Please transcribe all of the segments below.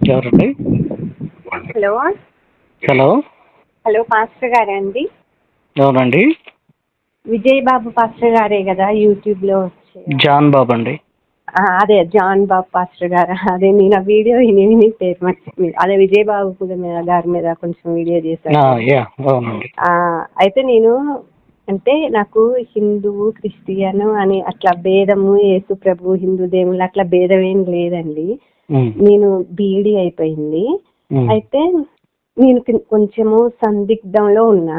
ఎవరండి? Hello. Hello. Hello pastor గారా అండి? ఎవరండి? విజయ్ బాబు పాస్టర్ గారే కదా యూట్యూబ్లో వచ్చే. జాన్ బాబు అండి. అదే జాన్ బాబు పాస్టర్ గారు. అదే నేను ఆ వీడియో విని విని పేరు మర్చి అదే విజయ్ బాబు కూడా మీద గారి మీద కొంచెం వీడియో చేశాను అయితే నేను అంటే నాకు హిందువు క్రిస్టియన్ అని అట్లా భేదము యేసు ప్రభు హిందూ దేవుళ్ళు అట్లా భేదం ఏం లేదండి. నేను బీఈడి అయిపోయింది. అయితే నేను కొంచెము సందిగ్ధంలో ఉన్నా.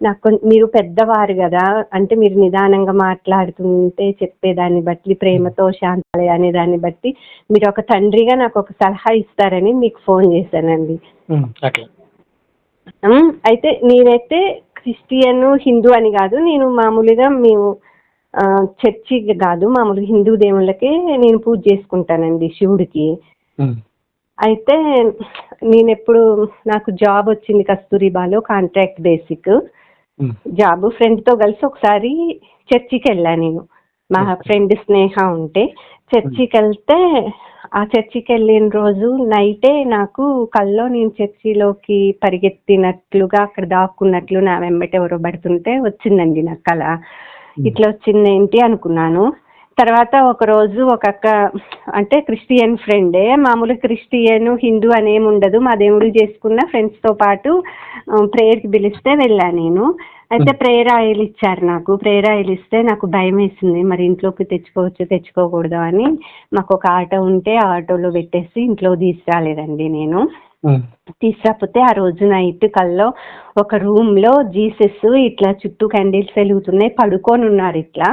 నాకు మీరు పెద్దవారు కదా అంటే మీరు నిదానంగా మాట్లాడుతుంటే చెప్పేదాన్ని బట్టి ప్రేమతో శాంతి అనే దాన్ని బట్టి మీరు ఒక తండ్రిగా నాకు ఒక సలహా ఇస్తారని మీకు ఫోన్ చేశానండి. అయితే నేనైతే క్రిస్టియన్ హిందూ అని కాదు నేను మామూలుగా మేము ఆ, చర్చికి కాదు మామూలుగా హిందూ దేవుళ్ళకే నేను పూజ చేసుకుంటానండి శివుడికి. అయితే నేను ఎప్పుడు నాకు జాబ్ వచ్చింది కస్తూరిబాలో కాంట్రాక్ట్ బేసిక్ జాబ్ ఫ్రెండ్తో కలిసి ఒకసారి చర్చికి వెళ్ళాను నేను. మా ఫ్రెండ్ స్నేహ ఉంటే చర్చికి వెళ్తే ఆ చర్చికి వెళ్ళిన రోజు నైటే నాకు కల్లో నేను చర్చిలోకి పరిగెత్తినట్లుగా అక్కడ దాక్కున్నట్లు నా వెంబట ఎవరో పడుతుంటే వచ్చిందండి నాకు కళ. ఇట్లా వచ్చింది ఏంటి అనుకున్నాను. తర్వాత ఒక రోజు ఒక అక్క అంటే క్రిస్టియన్ ఫ్రెండే మామూలు క్రిస్టియన్ హిందూ అనేమి ఉండదు. మా దేవుడు చేసుకున్న ఫ్రెండ్స్తో పాటు ప్రేయర్కి పిలిస్తే వెళ్ళాను నేను. అయితే ప్రేయర్ ఆయిల్ ఇచ్చారు నాకు. ప్రేయర్ ఆయిల్ ఇస్తే నాకు భయం వేసింది. మరి ఇంట్లోకి తెచ్చుకోవచ్చు తెచ్చుకోకూడదు అని. మాకు ఒక ఆటో ఉంటే ఆ ఆటోలో పెట్టేసి ఇంట్లో తీసుకురాలేదండి నేను. తీసుకపోతే ఆ రోజు నైట్ కల్లో ఒక రూమ్లో జీసస్ ఇట్లా చుట్టూ క్యాండిల్స్ వెలుగుతున్నాయి. పడుకొని ఉన్నారు ఇట్లా.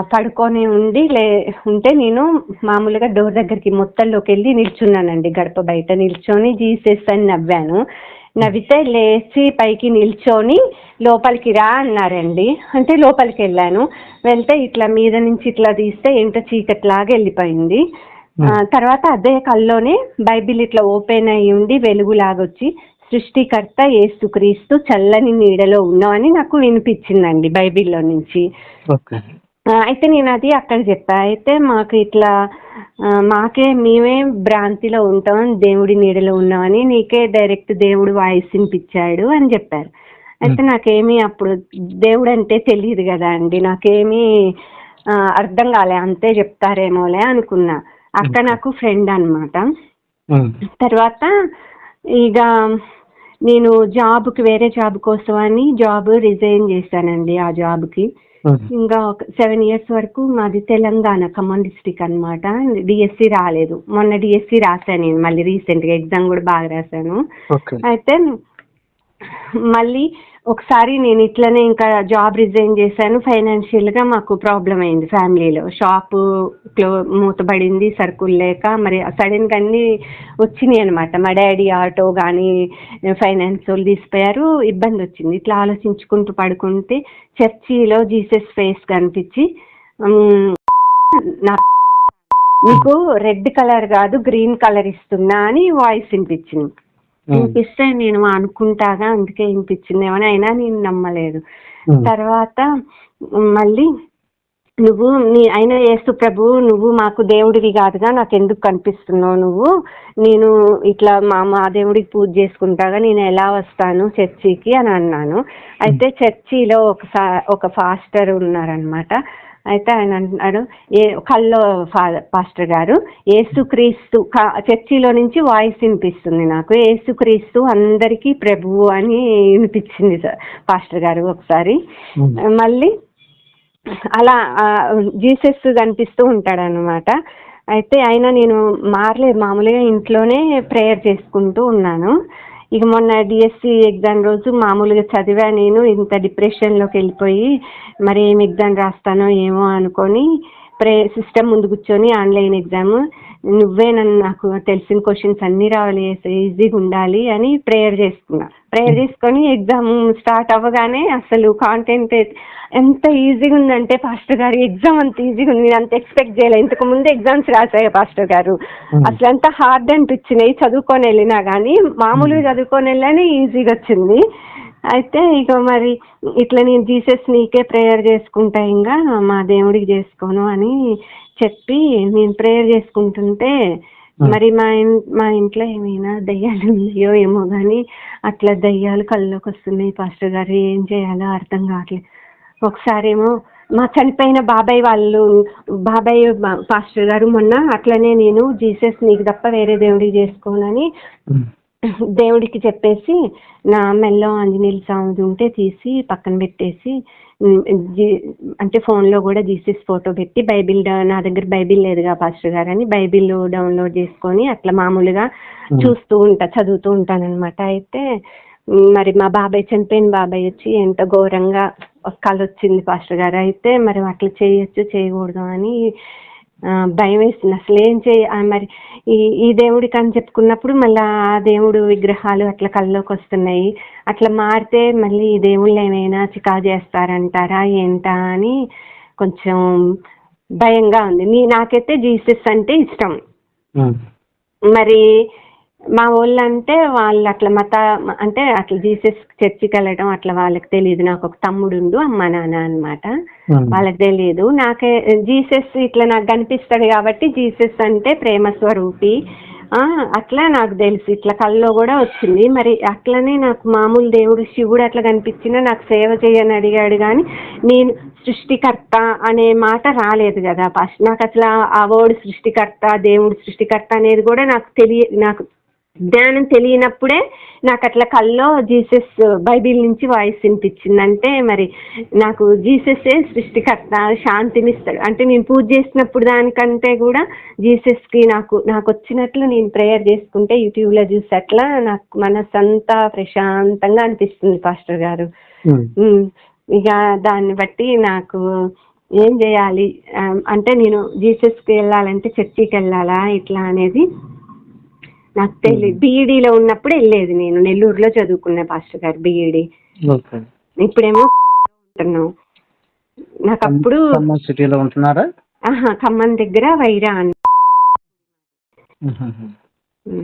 పడుకొని ఉండి లే ఉంటే నేను మామూలుగా డోర్ దగ్గరికి మొత్తంలోకి వెళ్ళి నిల్చున్నానండి. గడప బయట నిల్చొని జీసస్ అని నవ్వాను. నవ్వితే లేచి పైకి నిల్చొని లోపలికి రా అన్నారండి. అంటే లోపలికి వెళ్ళాను వెళ్తే ఇట్లా మీద నుంచి ఇట్లా తీస్తే ఏంటో చీకట్లాగా వెళ్ళిపోయింది. ఆ, తర్వాత అదే కల్లోనే బైబిల్ ఇట్లా ఓపెన్ అయ్యి ఉండి వెలుగులాగా వచ్చి సృష్టికర్త యేసుక్రీస్తు చల్లని నీడలో ఉన్నామని నాకు వినిపించిందండి బైబిల్లో నుంచి. అయితే నేను అది అక్కడ చెప్పా. అయితే మాకు ఇట్లా మాకే మేమే భ్రాంతిలో ఉంటాం దేవుడి నీడలో ఉన్నామని నీకే డైరెక్ట్ దేవుడు వాయిస్ వినిపించాడు అని చెప్పారు. అయితే నాకేమీ అప్పుడు దేవుడు అంటే తెలియదు కదా అండి. నాకేమీ అర్థం కాలే అంతే చెప్తారేమోలే అనుకున్నా. అక్క నాకు ఫ్రెండ్ అన్నమాట. ఉమ్, తర్వాత ఇక నేను జాబ్కి వేరే జాబ్ కోసం అని జాబ్ రిజైన్ చేశానండి ఆ జాబ్కి. ఇంకా ఒక సెవెన్ ఇయర్స్ వరకు మాది తెలంగాణ ఖమ్మం డిస్టిక్ అనమాట డిఎస్సి రాలేదు. మొన్న డిఎస్సి రాశాను నేను. మళ్ళీ రీసెంట్గా ఎగ్జామ్ కూడా బాగా రాశాను. అయితే మళ్ళీ ఒకసారి నేను ఇట్లనే ఇంకా జాబ్ రిజైన్ చేశాను. ఫైనాన్షియల్గా మాకు ప్రాబ్లం అయింది ఫ్యామిలీలో షాపు క్లో మూతబడింది సరుకులు లేక. మరి సడన్గా అన్నీ వచ్చినాయి అనమాట మా డాడీ ఆటో కానీ ఫైనాన్స్ వాళ్ళు తీసిపోయారు. ఇబ్బంది వచ్చింది. ఇట్లా ఆలోచించుకుంటూ పడుకుంటే చర్చిలో జీసస్ ఫేస్ కనిపించి "ఉమ్, నా నీకు రెడ్ కలర్ కాదు గ్రీన్ కలర్ ఇస్తున్నా అని వాయిస్ వినిపించింది. వినిపిస్తే నేను అనుకుంటాగా అందుకే వినిపించిందేమని అయినా నేను నమ్మలేదు. తర్వాత మళ్ళీ నువ్వు నీ అయినా యేసు ప్రభు నువ్వు మాకు దేవుడివి కాదుగా నాకు ఎందుకు కనిపిస్తున్నావు నువ్వు? నేను ఇట్లా మా మా దేవుడికి పూజ చేసుకుంటాగా నేను ఎలా వస్తాను చర్చికి అని అన్నాను. అయితే చర్చిలో ఒకసా ఒక ఫాస్టర్ ఉన్నారనమాట అయితే ఆయన అంటున్నాడు ఏ కల్లో ఫా- పాస్టర్ గారు ఏసుక్రీస్తు చర్చిలో నుంచి వాయిస్ వినిపిస్తుంది నాకు. ఏసుక్రీస్తు అందరికీ ప్రభువు అని వినిపించింది సార్ పాస్టర్ గారు ఒకసారి. మళ్ళీ అలా జీసస్ కనిపిస్తూ ఉంటాడు అనమాట అయితే ఆయన నేను మారలేదు మామూలుగా ఇంట్లోనే ప్రేయర్ చేసుకుంటూ ఉన్నాను. ఇక మొన్న డిఎస్సి ఎగ్జామ్ రోజు మామూలుగా చదివా నేను ఇంత డిప్రెషన్లోకి వెళ్ళిపోయి మరి ఏం ఎగ్జామ్ రాస్తానో ఏమో అనుకొని ప్రే సిస్టమ్ ముందు కూర్చొని ఆన్లైన్ ఎగ్జామ్ నువ్వే నన్ను నాకు తెలిసిన క్వశ్చన్స్ అన్నీ రావాలి ఈజీగా ఉండాలి అని ప్రేయర్ చేసుకున్నా. ప్రేయర్ చేసుకొని ఎగ్జామ్ స్టార్ట్ అవ్వగానే అసలు కాంటెంట్ ఎంత ఈజీగా ఉందంటే పాస్టర్ గారు ఎగ్జామ్ అంత ఈజీగా ఉంది. నేను అంత ఎక్స్పెక్ట్ చేయలేదు ఇంతకు ముందు ఎగ్జామ్స్ రాసాయి పాస్టర్ గారు. అసలు ఎంత హార్డ్ అనిపించినాయి చదువుకొని వెళ్ళినా కానీ మామూలుగా చదువుకొని వెళ్ళని ఈజీగా వచ్చింది. అయితే ఇక మరి ఇట్లా నేను జీసస్ నీకే ప్రేయర్ చేసుకుంటా ఇంకా మా దేవుడికి చేసుకోను అని చెప్పి నేను ప్రేయర్ చేసుకుంటుంటే మరి మా ఇన్- మా ఇంట్లో ఏమైనా దయ్యాలు ఉన్నాయో ఏమో కానీ అట్లా దయ్యాలు కళ్ళలోకి వస్తున్నాయి. పాస్టర్ గారు ఏం చేయాలో అర్థం కావట్లేదు. ఒకసారేమో మా చనిపోయిన బాబాయ్ వాళ్ళు బాబాయ్ పాస్టర్ గారు మొన్న అట్లనే నేను జీసస్ నీకు తప్ప వేరే దేవుడికి చేసుకోనని. దేవుడికి చెప్పేసి నా మెల్లో ఆంజనేయుల స్వామిది ఉంటే తీసి పక్కన పెట్టేసి అంటే ఫోన్లో కూడా జీసస్ ఫోటో పెట్టి బైబిల్ నా దగ్గర బైబిల్ లేదుగా పాస్టర్ గారు అని బైబిల్ డౌన్లోడ్ చేసుకొని అట్లా మామూలుగా చూస్తూ ఉంటా చదువుతూ ఉంటాను అనమాట అయితే మరి మా బాబాయ్ చనిపోయిన బాబాయ్ వచ్చి ఎంత ఘోరంగా వచ్చింది పాస్టర్ గారు. అయితే మరి అట్లా చేయొచ్చు చేయకూడదు అని భయం వేస్తుంది. అసలు ఏం చేయ మరి ఈ ఈ దేవుడికి అని చెప్పుకున్నప్పుడు మళ్ళీ ఆ దేవుడు విగ్రహాలు అట్లా కళ్ళలోకి వస్తున్నాయి. అట్లా మారితే మళ్ళీ ఈ దేవుళ్ళు ఏమైనా చికా చేస్తారంటారా ఏంటా అని కొంచెం భయంగా ఉంది. నీ నాకైతే జీసస్ అంటే ఇష్టం. మరి మా వాళ్ళు అంటే వాళ్ళు అట్లా మత అంటే అట్లా జీసస్ చర్చికి వెళ్ళడం అట్లా వాళ్ళకి తెలియదు నాకు ఒక తమ్ముడు ఉండు అమ్మ నాన్న అన్నమాట. ఉమ్. Hmm. వాళ్ళకి తెలియదు నాకే జీసస్ ఇట్లా నాకు కనిపిస్తాడు కాబట్టి జీసస్ అంటే ప్రేమ స్వరూపి. ఆ, అట్లా నాకు తెలుసు. ఇట్లా కళ్ళలో కూడా వచ్చింది. మరి అట్లనే నాకు మామూలు దేవుడు శివుడు అట్లా కనిపించినా నాకు సేవ చేయని అడిగాడు కానీ నేను సృష్టికర్త అనే మాట రాలేదు కదా. ఫస్ట్ నాకు అసలు ఆ వర్డ్ సృష్టికర్త దేవుడు సృష్టికర్త అనేది కూడా నాకు తెలియ నాకు జ్ఞానం తెలియనప్పుడే నాకు అట్లా కల్లో జీసస్ బైబిల్ నుంచి వాయిస్ వినిపించింది అంటే మరి నాకు జీససే సృష్టికర్త శాంతినిస్తాడు. అంటే నేను పూజ చేసినప్పుడు దానికంటే కూడా జీసస్కి నాకు నాకు వచ్చినట్లు నేను ప్రేయర్ చేసుకుంటే యూట్యూబ్లో చూసి అట్లా నాకు మనసంతా ప్రశాంతంగా అనిపిస్తుంది పాస్టర్ గారు. ఇక దాన్ని బట్టి నాకు ఏం చేయాలి? అంటే నేను జీసస్కి వెళ్ళాలంటే చర్చికి వెళ్ళాలా? ఇట్లా అనేది నాకు తెలియదు బీఈడీలో ఉన్నప్పుడు వెళ్ళేది నేను. నెల్లూరులో చదువుకున్నా పాస్టర్ గారు బీఈడీ ఇప్పుడేమో ఉంటున్నాం. నాకు అప్పుడు సిటీలో ఉంటున్నారా? ఆహా ఖమ్మం దగ్గర వైరా అని. ఉహుహు.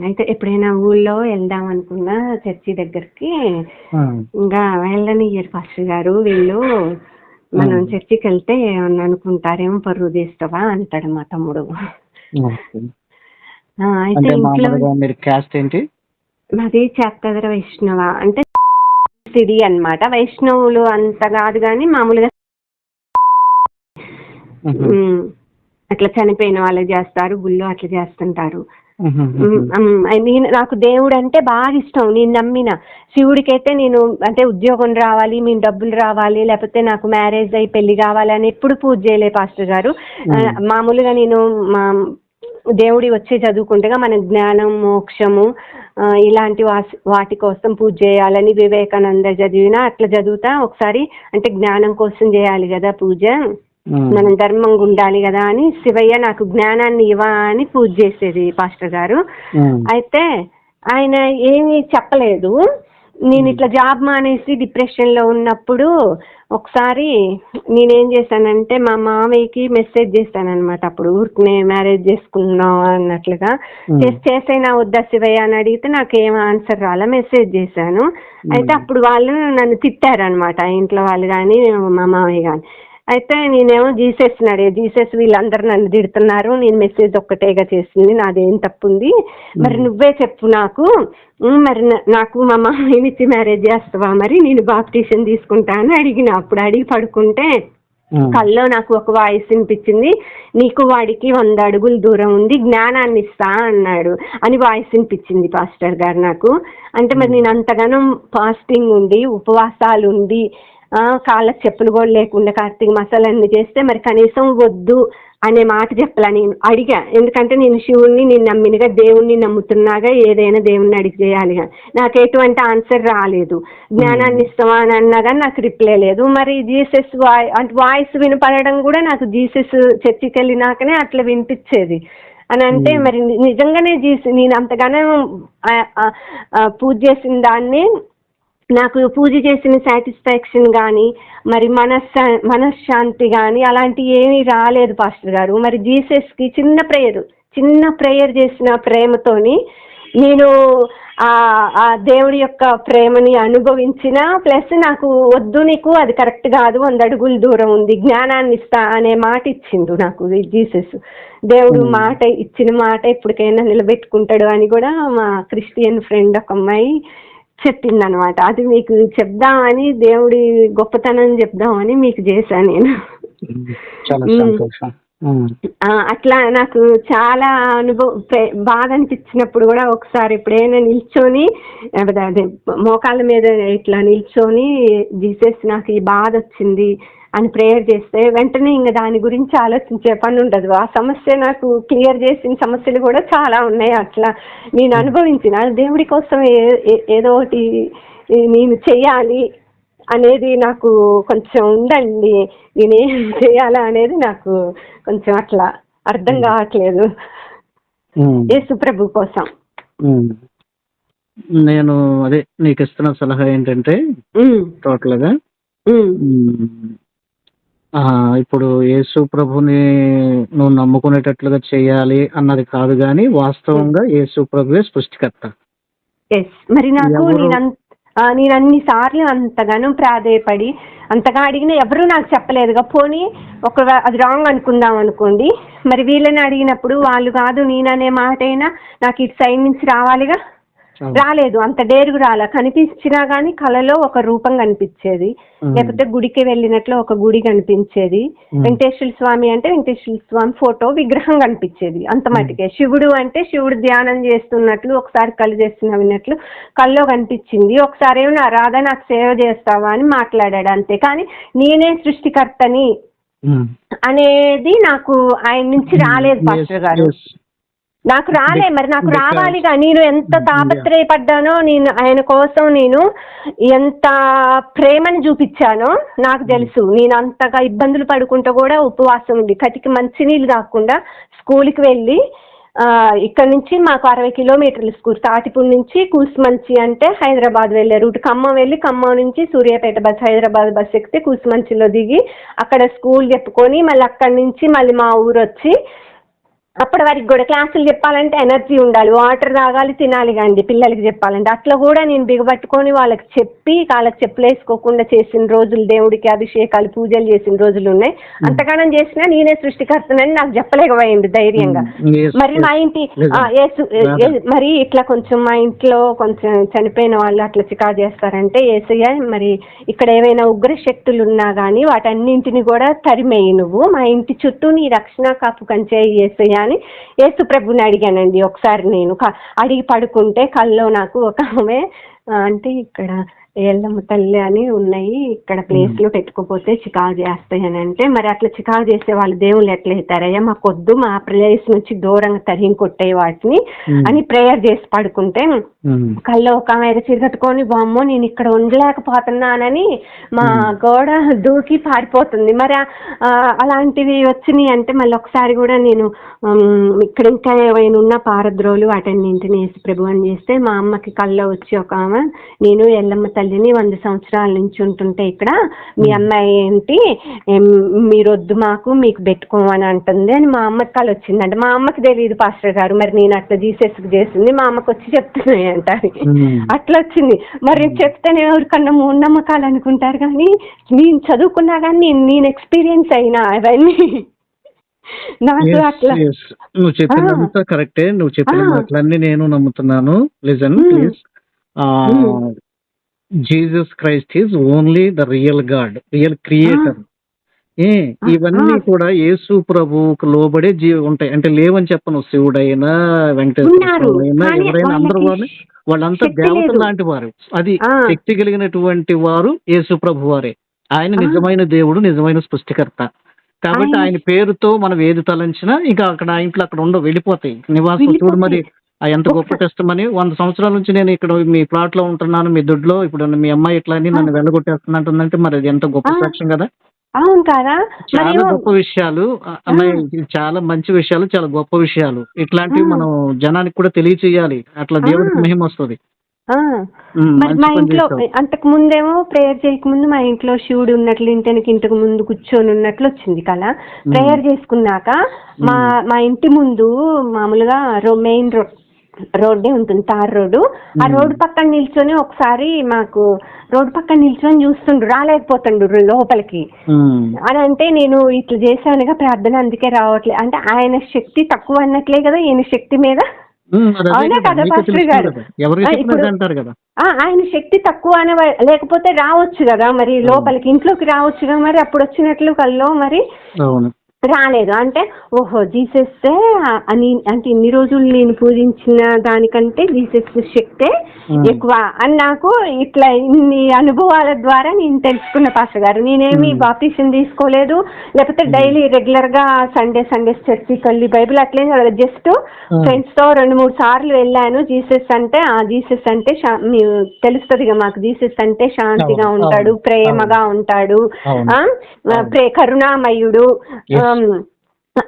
అయితే ఎప్పుడైనా ఊళ్ళో వెళ్దాం అనుకున్నా చర్చి దగ్గరికి. ఇంకా వెళ్ళనియ్యరు పాస్టర్ గారు. వీళ్ళు మనం చర్చికి వెళ్తే ఏమన్నా అనుకుంటారేమో పరువు తీస్తావా అంటాడు మా తమ్ముడు. అంటే మామూలుగా మీరు క్యాస్ట్ ఏంటి? మాది చేత్తదర వైష్ణవ. అంటే సిడి అన్నమాట. వైష్ణవులు అంత కాదు కానీ మామూలుగా అట్లా చనిపోయిన వాళ్ళకి చేస్తారు గుళ్ళో అట్లా చేస్తుంటారు. mean, నాకు దేవుడు అంటే బాగా ఇష్టం. నేను నమ్మిన. శివుడికైతే నేను అంటే ఉద్యోగం రావాలి మీ డబ్బులు రావాలి లేకపోతే నాకు మ్యారేజ్ అయ్యి పెళ్ళి కావాలి అని ఎప్పుడు పూజ చేయలే పాస్టర్ గారు. మామూలుగా నేను మా దేవుడి వచ్చి చదువుకుంటగా మన జ్ఞానం మోక్షము ఇలాంటి వాటి కోసం పూజ చేయాలని వివేకానంద చదివినా అట్లా చదువుతా ఒకసారి అంటే జ్ఞానం కోసం చేయాలి కదా పూజ. మనం ధర్మంగా ఉండాలి కదా అని శివయ్య నాకు జ్ఞానాన్ని ఇవ్వ అని పూజ చేసేది పాస్టర్ గారు. అయితే ఆయన ఏమీ చెప్పలేదు నేను ఇట్లా జాబ్ మానేసి డిప్రెషన్లో ఉన్నప్పుడు ఒకసారి నేనేం చేశానంటే మా మామయ్యకి మెసేజ్ చేశాను అనమాట అప్పుడు ఊరికి మ్యారేజ్ చేసుకున్నాం అన్నట్లుగా. చేసి చేసైనా వద్దా శివయ్య? అని అడిగితే నాకు ఏం ఆన్సర్ రాలా మెసేజ్ చేశాను. అయితే అప్పుడు వాళ్ళు నన్ను తిట్టారనమాట ఇంట్లో వాళ్ళు కానీ మా మామయ్య కానీ అయితే నేనేమో జీసస్ అడిగా. జీసస్ వీళ్ళందరూ నన్ను తిడుతున్నారు. నేను మెసేజ్ ఒక్కటేగా చేసింది. నాదేం తప్పుంది? మరి నువ్వే చెప్పు నాకు. మరి నాకు మా మామయ్యని ఇచ్చి మ్యారేజ్ చేస్తావా మరి? నేను బాప్టిషన్ తీసుకుంటా అని అడిగిన. అప్పుడు అడిగి పడుకుంటే. కల్లో నాకు ఒక వాయిస్ వినిపించింది. నీకు వాడికి వంద అడుగులు దూరం ఉంది. జ్ఞానాన్ని ఇస్తా అన్నాడు అని వాయిస్ వినిపించింది పాస్టర్ గారు నాకు. అంటే మరి నేను అంతగానో ఫాస్టింగ్ ఉండి ఉపవాసాలు ఉండి ఆ, కాళ్ళకి చెప్పులు కూడా లేకుండా కార్తీక మసాలన్నీ చేస్తే మరి కనీసం వద్దు అనే మాట చెప్పలా. నేను అడిగా. ఎందుకంటే నేను శివుణ్ణి నేను నమ్మినగా దేవుణ్ణి నమ్ముతున్నాగా ఏదైనా దేవుణ్ణి అడిగి చేయాలిగా నాకు ఎటువంటి ఆన్సర్ రాలేదు. జ్ఞానాన్ని ఇస్తావా అని అన్నా కానీ నాకు రిప్లై లేదు. మరి జీసస్ వాయి అంటే వాయిస్ వినపడడం కూడా నాకు జీసస్ చర్చికి వెళ్ళినాకనే అట్లా వినిపించేది. అని అంటే మరి ని- నిజంగానే జీసస్ నేను అంతగానో పూజ చేసిన దాన్ని నాకు పూజ చేసిన సాటిస్ఫాక్షన్ కానీ మరి మనశ్శా మనశ్శాంతి కానీ అలాంటి ఏమీ రాలేదు పాస్టర్ గారు మరి జీసస్కి చిన్న ప్రేయర్ చిన్న ప్రేయర్ చేసిన ప్రేమతోని నేను ఆ దేవుడి యొక్క ప్రేమని అనుభవించిన ప్లస్ నాకు వద్దు నీకు అది కరెక్ట్ కాదు వంద అడుగుల దూరం ఉంది జ్ఞానాన్ని ఇస్తా అనే మాట ఇచ్చిండు నాకు జీసస్ దేవుడు. మాట ఇచ్చిన మాట ఎప్పటికైనా నిలబెట్టుకుంటాడు అని కూడా మా క్రిస్టియన్ ఫ్రెండ్ ఒక అమ్మాయి చెప్పింది అనమాట అది మీకు చెప్దామని దేవుడి గొప్పతనం చెప్దామని మీకు చేశాను నేను. అట్లా నాకు చాలా అనుభవం బాధ అనిపించినప్పుడు కూడా ఒకసారి ఎప్పుడైనా నిల్చొని అదే మోకాళ్ళ మీద ఇట్లా నిల్చొని జీసస్ నాకు ఈ బాధ వచ్చింది అని ప్రేయర్ చేస్తే వెంటనే ఇంకా దాని గురించి ఆలోచించే పని ఉండదు. ఆ సమస్య నాకు క్లియర్ చేసిన సమస్యలు కూడా చాలా ఉన్నాయి. అట్లా నేను అనుభవించిన దేవుడి కోసం ఏదో ఒకటి నేను చెయ్యాలి అనేది నాకు కొంచెం ఉందండి. నేనేం చేయాలా అనేది నాకు కొంచెం అట్లా అర్థం కావట్లేదు. ఉమ్. యేసు ప్రభు కోసం. నేను అదే నీకు ఇస్తున్న సలహా ఏంటంటే టోటల్గా ఇప్పుడు యేసు ప్రభుని నువ్వు నమ్ముకునేటట్లుగా చేయాలి అన్నది కాదు కానీ వాస్తవంగా యేసు ప్రభువే సృష్టికర్త. Yes. మరి నాకు ఎవరు- నేను అన్ని సార్లు అంతగానో ప్రాధేయపడి అంతగా అడిగినా ఎవరు నాకు చెప్పలేదుగా. పోనీ ఒక అది రాంగ్ అనుకుందాం అనుకోండి. మరి వీళ్ళని అడిగినప్పుడు వాళ్ళు కాదు నేననే మాట అయినా నాకు ఇటు సైడ్ నుంచి రావాలిగా? రాలేదు. అంత డేరుగు రాలా. కనిపించినా గానీ కళలో ఒక రూపం కనిపించేది. లేకపోతే గుడికి వెళ్ళినట్లు ఒక గుడి కనిపించేది. వెంకటేశ్వర స్వామి అంటే వెంకటేశ్వర స్వామి ఫోటో విగ్రహం కనిపించేది. అంత మటుకే. శివుడు అంటే శివుడు ధ్యానం చేస్తున్నట్లు ఒకసారి కళ్ళు చేస్తున్న విన్నట్లు కల్లో కనిపించింది. ఒకసారి ఏమో నా రాధా నాకు సేవ చేస్తావా? అని మాట్లాడాడు అంతే. కానీ నేనే సృష్టికర్తని. అనేది నాకు ఆయన నుంచి రాలేదు పాస్టర్ Yes, గారు. నాకు రాలే మరి నాకు రావాలిగా. నేను ఎంత. తాపత్రయపడ్డానో నేను ఆయన కోసం నేను ఎంత ప్రేమని చూపించానో నాకు తెలుసు. నేను అంతగా ఇబ్బందులు పడుకుంటూ కూడా ఉపవాసం ఉంది. కటికి మంచినీళ్ళు కాకుండా స్కూల్కి వెళ్ళి ఇక్కడ నుంచి మాకు అరవై కిలోమీటర్లు స్కూల్. తాటిపూడి నుంచి కూసుమంచి అంటే హైదరాబాద్ వెళ్ళే రూట్. ఖమ్మం వెళ్ళి ఖమ్మం నుంచి సూర్యాపేట బస్ హైదరాబాద్ బస్ ఎక్కితే కూసుమంచిలో దిగి అక్కడ స్కూల్ చెప్పుకొని మళ్ళీ అక్కడి నుంచి మళ్ళీ మా ఊరు వచ్చి అప్పటి వరకు కూడా క్లాసులు చెప్పాలంటే ఎనర్జీ ఉండాలి వాటర్ తాగాలి తినాలి కండి పిల్లలకి చెప్పాలంటే. అట్లా కూడా నేను బిగబట్టుకొని వాళ్ళకి చెప్పి వాళ్ళకి చెప్పులేసుకోకుండా చేసిన రోజులు దేవుడికి అభిషేకాలు పూజలు చేసిన రోజులు ఉన్నాయి. అంతగానం చేసినా నేనే సృష్టికర్తనని నాకు చెప్పలేకపోయింది ధైర్యంగా. మరి మా. ఇంటి మరి ఇట్లా కొంచెం మా ఇంట్లో కొంచెం చనిపోయిన వాళ్ళు అట్లా చికా చేస్తారంటే ఏసయ్య మరి ఇక్కడ ఏవైనా ఉగ్ర శక్తులు ఉన్నా కానీ వాటన్నింటిని కూడా తరిమేయి నువ్వు. మా ఇంటి చుట్టూ నీ రక్షణ కాపు కంచే ఏసయ్య అని యేసుప్రభుని అడిగానండి ఒకసారి నేను. అడిగి పడుకుంటే కల్లో నాకు ఒక ఆమె అంటే ఇక్కడ ఎల్లమ్మ తల్లి అని ఉన్నాయి ఇక్కడ ప్లేస్లో పెట్టుకోపోతే చికాకు చేస్తాయి అని అంటే మరి అట్లా చికాకు చేసే వాళ్ళు దేవుళ్ళు ఎట్లా అవుతారయ్యా మాకొద్దు మా ప్లేస్ నుంచి దూరంగా తరిగి కొట్టే వాటిని. అని ప్రేయర్ చేసి పడుకుంటే. కళ్ళు ఒక ఆమె చిరగట్టుకొని బామ్మో నేను ఇక్కడ ఉండలేకపోతున్నానని మా. గోడ దూకి పారిపోతుంది మరి అలాంటివి వచ్చినాయి అంటే మళ్ళీ ఒకసారి కూడా నేను ఇక్కడ ఇంకా ఏమైనా ఉన్న పారద్రోలు వాటన్నింటిని వేసి ప్రభు అని చేస్తే మా అమ్మకి కళ్ళ వచ్చి ఒక ఆమె నేను ఎల్లమ్మ తల్లిని వంద సంవత్సరాల నుంచి ఉంటుంటే ఇక్కడ మీ అమ్మాయి ఏంటి ఏం, మీరు వద్దు మాకు మీకు పెట్టుకోమని అంటుంది. అని మా అమ్మకి కళ వచ్చిందంట. మా అమ్మకి తెలియదు పాస్టర్ గారు మరి నేను అట్లా జీసస్కి చేసింది. మా అమ్మకి వచ్చి చెప్తున్నాయి అంట. అట్లా వచ్చింది. మరి చెప్తేనే ఎవరికన్నా మూఢనమ్మకాలు అనుకుంటారు కానీ నేను చదువుకున్నా కానీ నేను నేను ఎక్స్పీరియన్స్ అయినా అవన్నీ. నాకు అట్లా. నువ్వు చెప్పినంత కరెక్టే. నువ్వు చెప్పిన. మాటలన్నీ నేను నమ్ముతున్నాను. Listen. Please. Jesus Christ is only the real God real creator ఏ ఇవన్నీ. కూడా యేసు ప్రభువుకు లోబడే జీవి ఉంటాయి అంటే లేవని చెప్పను శివుడైనా వెంకటేశ్వర ఉన్నారు స్వామి అయినా కానీ ఎవరైనా అందరూ వారిని వాళ్ళంతా దేవతలు లేదు. లాంటి వారు అది. శక్తి కలిగినటువంటి వారు యేసు ప్రభు వారే ఆయన. నిజమైన దేవుడు నిజమైన సృష్టికర్త కాబట్టి ఆయన- పేరుతో మనం ఏది తలంచినా ఇంకా అక్కడ ఆ ఇంట్లో అక్కడ ఉండవు వెళ్ళిపోతాయి నివాసం చూడు. మరి ఎంత గొప్ప కష్టం అని వంద సంవత్సరాల నుంచి నేను ఇక్కడ మీ ప్లాట్లో ఉంటున్నాను మీ దొడ్లో ఇప్పుడు మీ అమ్మాయి ఇట్లా అని నన్ను వెళ్ళగొట్టేస్తున్నా అంటుందంటే మరి అది ఎంత గొప్ప. సాక్ష్యం కదా? అవును కాదా చాలా గొప్ప విషయాలు. అమ్మాయి చాలా మంచి విషయాలు చాలా గొప్ప విషయాలు. ఇట్లాంటివి. మనం జనానికి కూడా తెలియచేయాలి. అట్లా దేవుడికి. మహిమ వస్తుంది. మరి మా ఇంట్లో. అంతకు ముందేమో ప్రేయర్ చేయకముందు మా ఇంట్లో శివుడు ఉన్నట్లు ఇంటికి ఇంతకు ముందు కూర్చొని ఉన్నట్లు వచ్చింది కదా ప్రేయర్ చేసుకున్నాక మా మా ఇంటి ముందు మామూలుగా రో మెయిన్ రోడ్ రోడ్డే ఉంటుంది తార్ రోడ్డు. ఆ. రోడ్డు పక్కన నిల్చొని ఒకసారి మాకు రోడ్డు పక్కన నిల్చొని చూస్తుండ్రు రాలేకపోతుండ్రు లోపలికి. అని అంటే నేను ఇట్లా చేశానుగా ప్రార్థన అందుకే రావట్లేదు అంటే ఆయన శక్తి తక్కువ అన్నట్లే కదా ఈయన శక్తి మీద. అవునా కదా, పాస్టర్ గారు? ఆయన శక్తి తక్కువ అనే లేకపోతే రావచ్చు కదా మరి లోపలికి ఇంట్లోకి రావచ్చుగా మరి అప్పుడు వచ్చినట్లు కల్లో మరి. రాలేదు. అంటే ఓహో జీసస్ అని అంటే ఇన్ని రోజులు నేను పూజించిన దానికంటే జీసస్ శక్తే. ఎక్కువ. అని నాకు ఇట్లా ఇన్ని అనుభవాల ద్వారా నేను తెలుసుకున్న పాస్టర్ గారు. నేనేమి. బాప్టిషన్ తీసుకోలేదు. లేకపోతే డైలీ రెగ్యులర్గా సండే సండే చర్చికి వెళ్ళి బైబిల్ అట్లే జస్ట్. ఫ్రెండ్స్తో రెండు మూడు సార్లు వెళ్ళాను. జీసస్ అంటే ఆ జీసస్ అంటే తెలుస్తదిగా మాకు. జీసస్ అంటే శాంతిగా ఉంటాడు ప్రేమగా ఉంటాడు. ప్రే కరుణామయుడు.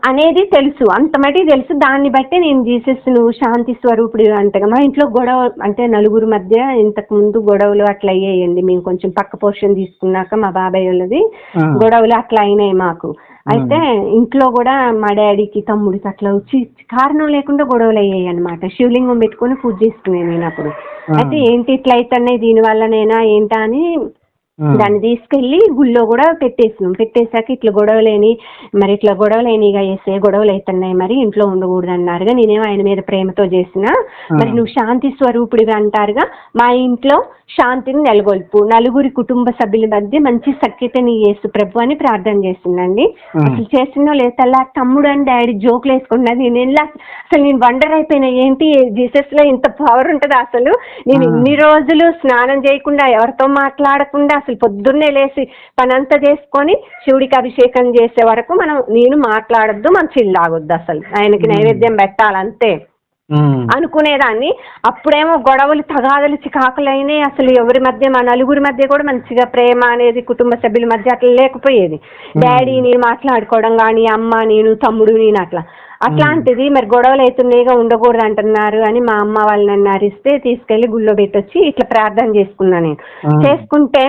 అనేది తెలుసు. అంత మటుకు తెలుసు. దాన్ని బట్టి నేను జీసస్ నువ్వు శాంతి స్వరూపుడు అంటగా మా ఇంట్లో గొడవ అంటే నలుగురు మధ్య ఇంతకు ముందు గొడవలు అట్లా అయ్యాయండి. మేము కొంచెం పక్క పోర్షన్ తీసుకున్నాక మా బాబాయ్ వాళ్ళది. గొడవలు అట్లా అయినాయి మాకు. అయితే ఇంట్లో కూడా మా డాడీకి తమ్ముడికి అట్లా వచ్చి కారణం లేకుండా గొడవలు అయ్యాయి అనమాట శివలింగం పెట్టుకొని పూజ చేసుకున్నాను నేను అప్పుడు. అయితే ఏంటి ఇట్లా అవుతున్నాయి? దీని వల్లనేనా ఏంటా అని. దాన్ని తీసుకెళ్ళి గుళ్ళో కూడా పెట్టేసినాం. పెట్టేశాక ఇట్లా గొడవలేని మరి ఇట్లా గొడవలేనిగా వేసే గొడవలు అవుతున్నాయి మరి ఇంట్లో ఉండకూడదు అన్నారుగా నేనేమో ఆయన మీద ప్రేమతో చేసిన. మరి నువ్వు శాంతి స్వరూపుడివి అంటారుగా. మా ఇంట్లో శాంతిని నెలకొల్పు. నలుగురి కుటుంబ సభ్యుల మధ్య మంచి సఖ్యతని యేసు ప్రభు అని ప్రార్థన చేసిందండి. అసలు చేసినో లేదా తమ్ముడు అని డాడీ జోకులు వేసుకున్నది నేను ఎలా అసలు నేను వండర్ అయిపోయినా ఏంటి? జీసస్లో ఇంత పవర్ ఉంటుందా అసలు? నేను. ఇన్ని రోజులు స్నానం చేయకుండా ఎవరితో మాట్లాడకుండా అసలు పొద్దున్నే లేచి పనంతా చేసుకొని శివుడికి అభిషేకం చేసే వరకు మనం నేను మాట్లాడొద్దు మనం చిల్లాగొద్దు అసలు. ఆయనకి. నైవేద్యం పెట్టాలంతే. అనుకునేదాన్ని. అప్పుడేమో గొడవలు తగాదలు చికాకులైనాయి అసలు ఎవరి మధ్య మా నలుగురి మధ్య కూడా మంచిగా ప్రేమ అనేది కుటుంబ సభ్యుల మధ్య అట్లా లేకపోయేది. డాడీ నేను మాట్లాడుకోవడం కానీ అమ్మ నేను తమ్ముడు నేను అట్లా. అట్లాంటిది మరి గొడవలు అవుతున్నాయిగా ఉండకూడదు అంటున్నారు అని మా అమ్మ వాళ్ళు నన్ను అరిస్తే తీసుకెళ్ళి గుళ్ళో పెట్టొచ్చి ఇట్లా ప్రార్థన చేసుకున్నా నేను. చేసుకుంటే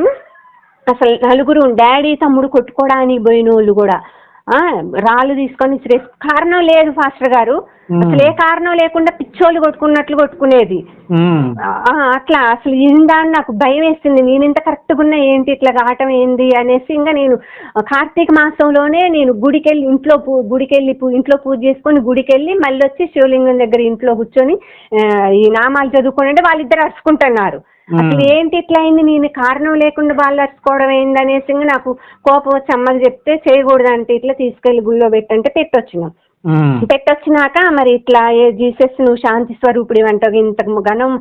అసలు నలుగురు డాడీ తమ్ముడు కొట్టుకోవడానికి పోయిన వాళ్ళు కూడా రాళ్ళు తీసుకొని కారణం లేదు ఫాస్టర్ గారు. అసలు ఏ కారణం లేకుండా పిచ్చోళ్ళు కొట్టుకున్నట్లు కొట్టుకునేది. అట్లా అసలు ఇందా అని నాకు భయం వేస్తుంది నేను ఇంత కరెక్ట్గా ఉన్నా ఏంటి ఇట్లా కావటం ఏంది అనేసి ఇంకా నేను కార్తీక మాసంలోనే నేను గుడికెళ్ళి ఇంట్లో గుడికెళ్ళి ఇంట్లో పూజ చేసుకొని గుడికెళ్ళి మళ్ళీ వచ్చి శివలింగం దగ్గర ఇంట్లో కూర్చొని ఈ నామాలు చదువుకొని అంటే వాళ్ళిద్దరు అరుచుకుంటున్నారు. అసలు ఏంటి ఇట్లా అయింది? నేను కారణం లేకుండా వాళ్ళు అరుచుకోవడం ఏంది అనేసి ఇంకా నాకు కోపం వచ్చి అమ్మకి చెప్తే చేయకూడదు అంటే ఇట్లా తీసుకెళ్ళి గుళ్ళో పెట్టంటే పెట్టొచ్చినాం. పెట్టొచ్చినాక మరి ఇట్లా ఏ జీసస్ నువ్వు శాంతి స్వరూపుడి అంటావు. ఇంతకు గనం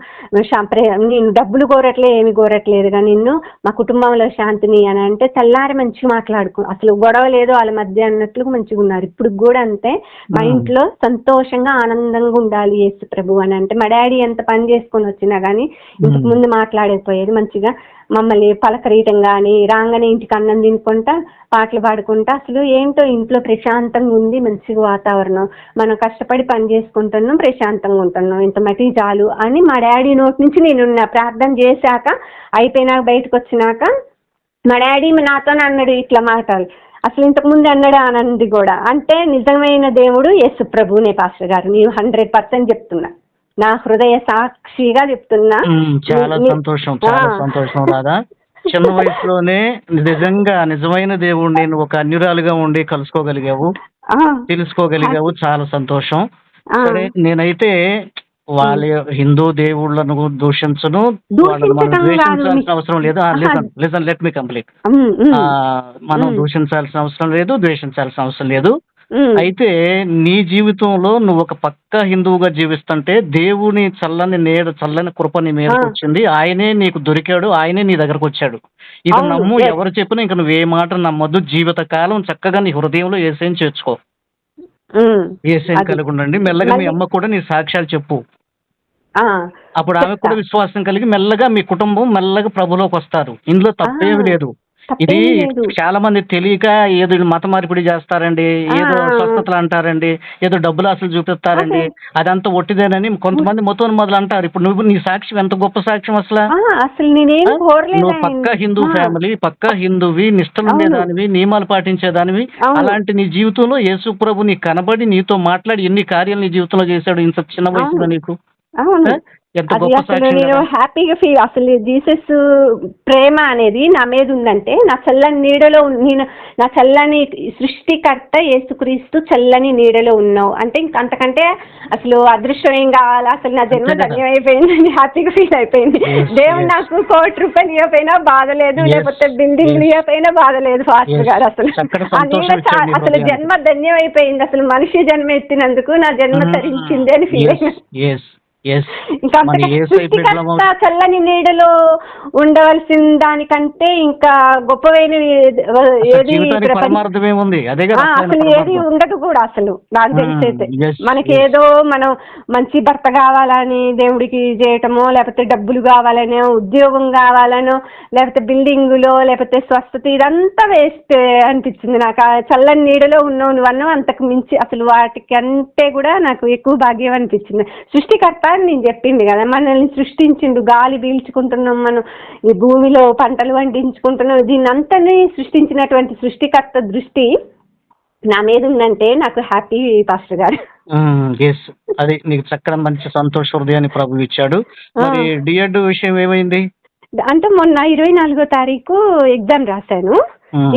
ప్రే- నేను డబ్బులు కోరట్లే ఏమి కోరట్లేదుగా నిన్ను మా కుటుంబంలో శాంతిని అని అంటే తెల్లారి మంచిగా మాట్లాడుకో. అసలు గొడవ లేదు వాళ్ళ మధ్య అన్నట్లు మంచిగా ఉన్నారు. ఇప్పుడు కూడా అంతే. మా. ఇంట్లో సంతోషంగా ఆనందంగా ఉండాలి యేసు ప్రభు అని అంటే మా డాడీ ఎంత పని చేసుకొని వచ్చినా కానీ ఇంతకు. ముందు మాట్లాడేపోయేది మంచిగా. మమ్మల్ని పలకరీయటం కానీ రాగానే ఇంటికి అన్నం తినుకుంటా పాటలు పాడుకుంటా. అసలు ఏంటో ఇంట్లో ప్రశాంతంగా ఉంది మంచిగా వాతావరణం మనం కష్టపడి పని చేసుకుంటున్నాం ప్రశాంతంగా ఉంటున్నాం. ఇంత మటి చాలు అని మా డాడీ నోటి నుంచి నేను ప్రార్థన చేశాక అయిపోయినాక బయటకు వచ్చినాక మా డాడీ నాతో అన్నాడు ఇట్లా మాటలు. అసలు ఇంతకు ముందు అన్నాడు ఆనంది కూడా. అంటే నిజమైన దేవుడు యేసు ప్రభునే పాస్టర్ గారు. నేను హండ్రెడ్ పర్సెంట్ చెప్తున్నా. నా హృదయ సాక్షిగా చెప్తున్నా. చాలా సంతోషం చాలా. సంతోషం రాదా చిన్న వయసులోనే నిజంగా నిజమైన దేవుణ్ణి నువ్వు ఒక అన్యురాలుగా ఉండి కలుసుకోగలిగావు. తెలుసుకోగలిగావు చాలా సంతోషం. సరే నేనైతే వాళ్ళ హిందూ దేవుళ్ళను దూషించను. ద్వేషించాల్సిన అవసరం లేదు. లిసన్ లెట్ మీ కంప్లీట్ మనం. దూషించాల్సిన అవసరం లేదు ద్వేషించాల్సిన అవసరం లేదు. అయితే నీ జీవితంలో నువ్వు ఒక పక్క హిందువుగా జీవిస్తుంటే దేవుని చల్లని నేడ చల్లని కృప నీ మీదకి ఆ. వచ్చింది ఆయనే నీకు దొరికాడు ఆయనే నీ దగ్గరకు వచ్చాడు ఇది నమ్ము. ఎవరు చెప్పినా ఇంక నువ్వు ఏ మాట నమ్మొద్దు జీవిత కాలం చక్కగా నీ హృదయంలో ఏసేం చేర్చుకో. ఏసేం. కలిగి ఉండండి మెల్లగా మీ అమ్మ కూడా నీ సాక్ష్యాలు చెప్పు అప్పుడు ఆమె కూడా. విశ్వాసం కలిగి మెల్లగా మీ కుటుంబం మెల్లగా ప్రభులోకి వస్తారు ఇందులో తప్పేమి. లేదు ఇది చాలా మంది తెలియక ఏదో మత మార్పిడి చేస్తారండి ఏదో. స్వస్థతలు అంటారండి ఏదో డబ్బులు అసలు చూపిస్తారండి అదే. అదంతా ఒట్టిదేనని కొంతమంది మొత్తం మొదలు అంటారు ఇప్పుడు నువ్వు నీ సాక్ష్యం ఎంత గొప్ప సాక్ష్యం అసలు నువ్వు. పక్క హిందూ ఫ్యామిలీ పక్క హిందువి నిష్టలుండేదానివి నియమాలు పాటించేదానివి. అలాంటి నీ జీవితంలో యేసు ప్రభు నీ కనబడి నీతో మాట్లాడి ఎన్ని కార్యాలు నీ జీవితంలో చేశాడు ఇంత చిన్న వయసులో. నీకు ఎంత అది గొప్ప అసలు నేను. హ్యాపీగా ఫీల్ అసలు జీసస్ ప్రేమ అనేది నా మీద ఉందంటే నా చల్లని నీడలో నేను నా చల్లని సృష్టికర్త యేసుక్రీస్తు చల్లని నీడలో ఉన్నావు అంటే ఇంక అంతకంటే అసలు అదృష్టం ఏం కావాలా అసలు నా జన్మ అంతే కదా. ధన్యం అయిపోయింది హ్యాపీగా ఫీల్ అయిపోయింది దేవుడు. నాకు కోటి రూపాయలు ఇవ్వకపోయినా బాధ లేదు లేకపోతే బిల్డింగ్ yes. ఇవ్వకపోయినా బాధ లేదు ఫాస్టర్ Yes. గారు అసలు అసలు. జన్మ ధన్యం అయిపోయింది అసలు మనిషి జన్మ ఎత్తినందుకు నా జన్మ తరించింది అని ఫీల్ ఎస్ చల్లని నీడలో ఉండవలసిన దానికంటే ఇంకా గొప్పవైన ఏది అసలు ఏది. ఉండదు కూడా అసలు. నాకు Hmm, తెలిసైతే మనకి. ఏదో మనం మంచి భర్త కావాలని దేవుడికి చేయటమో లేకపోతే డబ్బులు కావాలనో ఉద్యోగం కావాలనో లేకపోతే బిల్డింగులో లేకపోతే స్వస్థత ఇదంతా వేస్ట్ అనిపించింది నాకు. ఆ చల్లని నీడలో ఉన్నావు నువ్వన్నో అంతకు మించి అసలు వాటికి అంటే కూడా నాకు ఎక్కువ భాగ్యం అనిపించింది. సృష్టికర్త అని నేను చెప్పింది కదా. మనల్ని సృష్టించిండు గాలి పీల్చుకుంటున్నాం మనం ఈ భూమిలో పంటలు పండించుకుంటున్నాం. దీన్ని అంతని సృష్టించినటువంటి సృష్టికర్త దృష్టి నా మీద ఉందంటే నాకు హ్యాపీ పాస్టర్ గారు. ఎస్ అది నీకు చక్కని మంచి సంతోష హృదయాన్ని ప్రభు ఇచ్చాడు. మరి డిఎడ్ విషయం ఏమైంది? అంటే మొన్న ఇరవై నాలుగో తారీఖు ఎగ్జామ్ రాశాను.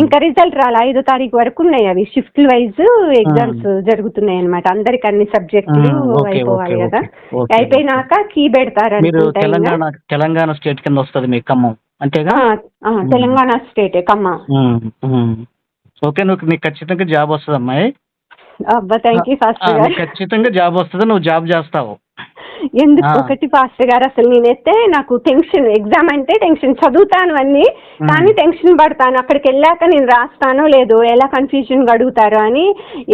ఇంకా రిజల్ట్ రాలే ఐదో తారీఖు వరకు ఉన్నాయి అవి షిఫ్ట్ వైజ్ ఎగ్జామ్స్ జరుగుతున్నాయి అనమాట అందరికి అన్ని సబ్జెక్టులు అయిపోవాలి కదా. అయిపోయినాక కీ పెడతారు. తెలంగాణ తెలంగాణ స్టేట్ కింద వస్తుంది మీ ఖమ్మం అంతేగా? తెలంగాణ స్టేట్ ఖమ్మం. ఓకే నువ్వు నీకు ఖచ్చితంగా జాబ్ వస్తుంది అమ్మాయి అబ్బా థ్యాంక్ యూ గారు ఖచ్చితంగా జాబ్ వస్తుంది నువ్వు జాబ్ చేస్తావు. ఎందుకు. ఒకటి ఫాస్టర్ గారు అసలు నేనైతే నాకు టెన్షన్ ఎగ్జామ్ అంటే టెన్షన్ చదువుతాను అన్ని కానీ టెన్షన్ పడతాను. అక్కడికి వెళ్ళాక నేను రాస్తానో లేదో ఎలా కన్ఫ్యూజన్ అడుగుతారో అని.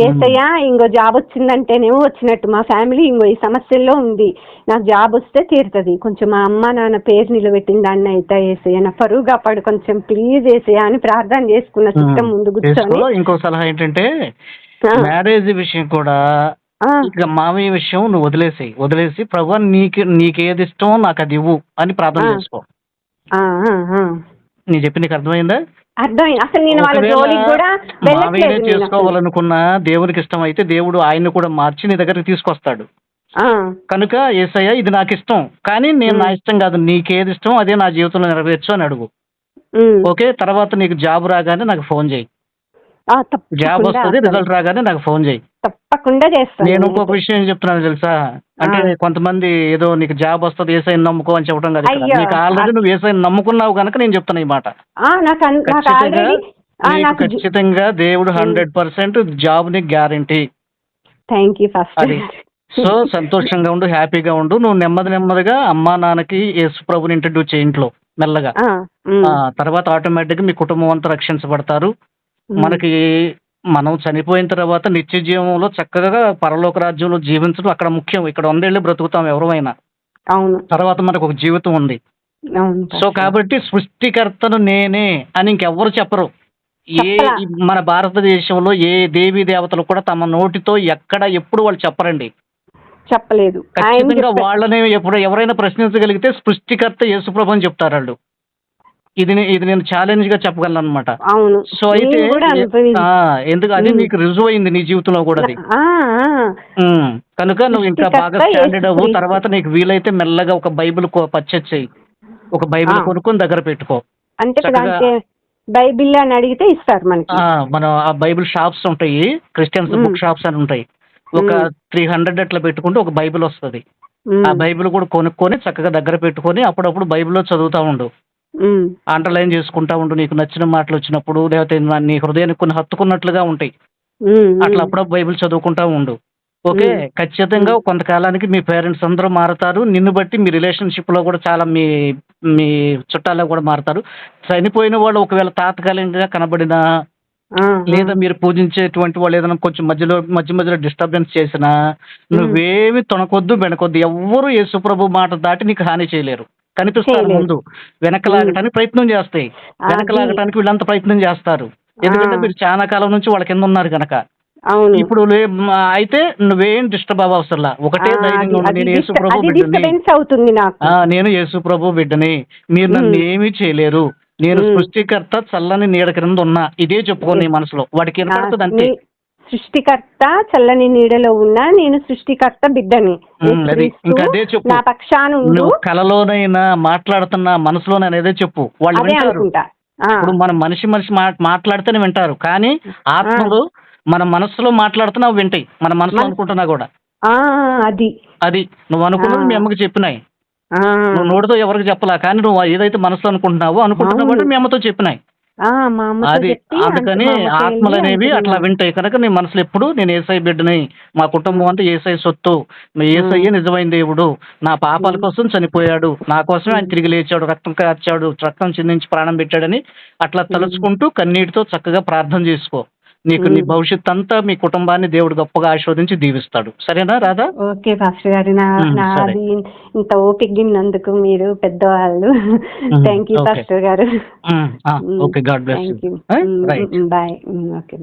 ఏసయ్యా ఇంకో జాబ్ వచ్చిందంటేనేమో వచ్చినట్టు. మా ఫ్యామిలీ ఇంకో ఈ సమస్యల్లో ఉంది. నాకు జాబ్ వస్తే తీరుతుంది. కొంచెం మా అమ్మ నాన్న పేరు నిలబెట్టిన దాన్ని అయితే ఏసయ్య నా పరువు కాపాడు కొంచెం ప్లీజ్ ఏసయ్య అని ప్రార్థన చేసుకున్న సిస్టమ్ ముందు కూర్చొని. ఇంకో సలహా ఏంటంటే మ్యారేజ్ విషయం కూడా ఇక మామయ్య విషయం నువ్వు వదిలేసేయి. వదిలేసి ప్రభు నీకు నీకు ఏది ఇష్టమో నాకు అది ఇవ్వు అని ప్రార్థన. చేసుకో. నీ చెప్పి నీకు అర్థమైందా? అసలు. చేసుకోవాలనుకున్నా దేవునికి ఇష్టం అయితే దేవుడు ఆయన్ని కూడా మార్చి నీ దగ్గరికి తీసుకొస్తాడు. కనుక ఏసయ్య ఇది నాకు ఇష్టం. కానీ నేను నా ఇష్టం కాదు. నీకేది ఇష్టం అదే నా జీవితంలో నెరవేర్చు అని అడుగు. ఓకే? తర్వాత నీకు జాబ్ రాగానే నాకు ఫోన్ చేయి. జాబ్ వస్తుంది రిజల్ట్ రాగానే నాకు ఫోన్ చేయి. తప్పకుండా చేస్తాను. నేను ఇంకొక విషయం చెప్తున్నాను తెలుసా? అంటే కొంతమంది ఏదో నీకు జాబ్ వస్తుంది ఏసైని నమ్ముకో అని చెప్పడం కదా ఇక్కడ. అయ్యో. నీకు ఆల్రెడీ నువ్వు ఏసైని నమ్ముకున్నావు కనుక నేను చెప్తున్నా ఈ మాట. ఆ, నాకు అన్- నాకు ఖచ్చితంగా ఆల్రెడీ ఆ, నీకు నాకు ఖచ్చితంగా దేవుడు హండ్రెడ్ పర్సెంట్ జాబ్ని గ్యారంటీ. థ్యాంక్ యూ ఫస్ట్ అది. సో సంతోషంగా ఉండు హ్యాపీగా ఉండు. నువ్వు నెమ్మది నెమ్మదిగా అమ్మా నాన్నకి యేసు ప్రభుని ఇంట్రడ్యూస్ చేయి ఇంట్లో మెల్లగా. ఆ, తర్వాత ఆటోమేటిక్ మీ కుటుంబం అంతా రక్షించబడతారు. మనకి మనం చనిపోయిన తర్వాత నిత్య జీవంలో చక్కగా పరలోక రాజ్యంలో జీవించడం అక్కడ ముఖ్యం. ఇక్కడ వందేళ్ళు బ్రతుకుతాం ఎవరైనా అవును. తర్వాత మనకు ఒక జీవితం ఉంది. అవును. సో కాబట్టి సృష్టికర్తను నేనే అని ఇంకెవ్వరు చెప్పరు. ఏ చెప్పరా? మన భారతదేశంలో ఏ దేవీ దేవతలు కూడా తమ నోటితో ఎక్కడ ఎప్పుడు వాళ్ళు చెప్పరండి. చెప్పలేదు. ఆయన ఖచ్చితంగా చెప్పారు. వాళ్ళని ఎప్పుడు ఎవరైనా ప్రశ్నించగలిగితే సృష్టికర్త యేసుప్రభు అని చెప్తారు వాళ్ళు. ఇది ఇది నేను ఛాలెంజ్గా చెప్పగలను అనమాట అవును. సో అయితే ఎందుకు? అది. నీకు రుజువు అయింది నీ జీవితంలో కూడా అది. కనుక నువ్వు ఇంకా బాగా స్టాండర్డ్ అవ్వు. తర్వాత నీకు వీలైతే మెల్లగా ఒక బైబిల్ పర్చేజ్ ఒక బైబిల్. కొనుక్కొని దగ్గర పెట్టుకో. అంటే బైబిల్ అని అడిగితే ఇస్తారు మనకి. మనం ఆ బైబిల్ షాప్స్ ఉంటాయి. క్రిస్టియన్స్. బుక్ షాప్స్ అని ఉంటాయి. ఒక. త్రీ హండ్రెడ్ అట్లా పెట్టుకుంటే ఒక బైబిల్ వస్తుంది. ఆ బైబిల్ కూడా కొనుక్కొని చక్కగా దగ్గర పెట్టుకొని అప్పుడప్పుడు బైబిల్లో చదువుతా ఉండు. అండర్లైన్ చేసుకుంటా ఉండు నీకు నచ్చిన మాటలు వచ్చినప్పుడు లేకపోతే నా- హృదయానికి కొన్ని హత్తుకున్నట్లుగా ఉంటాయి. అట్లా అప్పుడప్పుడు బైబిల్ చదువుకుంటా ఉండు. ఓకే. ఖచ్చితంగా కొంతకాలానికి మీ పేరెంట్స్ అందరూ మారుతారు. నిన్ను బట్టి మీ రిలేషన్షిప్లో కూడా చాలా మీ మీ చుట్టాల్లో కూడా మారుతారు. చనిపోయిన వాళ్ళు ఒకవేళ తాత్కాలికంగా కనబడినా లేదా మీరు పూజించేటువంటి వాళ్ళు ఏదైనా కొంచెం మధ్యలో మధ్య మధ్యలో డిస్టర్బెన్స్ చేసినా నువ్వేమి తొనకొద్దు వెనకొద్దు ఎవ్వరు యేసుప్రభు మాట దాటి నీకు హాని చేయలేరు. కనిపిస్తారు. ముందు. వెనక లాగటానికి ప్రయత్నం చేస్తాయి. వెనక అది. లాగటానికి వీళ్ళంత ప్రయత్నం చేస్తారు. ఎందుకంటే. మీరు చాలా కాలం నుంచి వాళ్ళ కింద ఉన్నారు కనుక అవును. ఇప్పుడు అయితే నువ్వేం డిస్టర్బ్ అవ్వసరలా ఒకటే నేను యేసు ప్రభు బిడ్డని. నేను యేసు ప్రభు బిడ్డని. మీరు నన్ను. ఏమీ చేయలేరు. నేను. సృష్టికర్త చల్లని నీడ క్రింద ఉన్నా. ఇదే చెప్పుకో నీ మనసులో. వాడికి వినపడుతుంది నీ- సృష్టికర్త చల్లని నీడలో ఉన్నా నేను సృష్టికర్త బిడ్డని. నా పక్షానుండు నువ్వు కలలోనైనా మాట్లాడుతున్నా మనసులోనైనా అదే చెప్పు. వాళ్ళు అనుకుంటా. ఇప్పుడు మనం మనిషి మనిషి మాట్లాడితేనే వింటారు. కానీ ఆత్మలు మన మనసులో మాట్లాడుతున్నా వింటాయి. మన మనసులో మన- అనుకుంటున్నా కూడా. అది. అది. నువ్వు అనుకున్నది మీ అమ్మకి చెప్పినాయి. నువ్వు నోటితో ఎవరికి చెప్పలా? కానీ నువ్వు ఏదైతే మనసులో అనుకుంటున్నావో అనుకుంటున్నావు మీ అమ్మతో చెప్పినాయి. మా అమ్మతో అది చెప్పి అందుకని మా ఆత్మలు వెళ్ళి అనేవి అట్లా. వింటాయి కనుక నీ మనసులో ఎప్పుడు నేను ఏసై బిడ్డని మా కుటుంబం అంతా ఏసై సొత్తు మీ నిజమైన దేవుడు నా పాపాల కోసం చనిపోయాడు నా కోసం ఆయన తిరిగి లేచాడు రక్తం కార్చాడు రక్తం చిందించి ప్రాణం పెట్టాడని అట్లా తలుచుకుంటూ కన్నీటితో చక్కగా ప్రార్థన చేసుకో. నీకు నీ భవిష్యత్ అంతా మీ కుటుంబాన్ని దేవుడు గొప్పగా ఆశీర్వదించి దీవిస్తాడు. సరేనా రాధా? ఓకే పాస్టర్ గారు. నాది ఇంత ఓపిక ఉన్నందుకు మీరు పెద్దవాళ్ళు. Thank you. పాస్టర్ గారు. Okay God bless you boy okay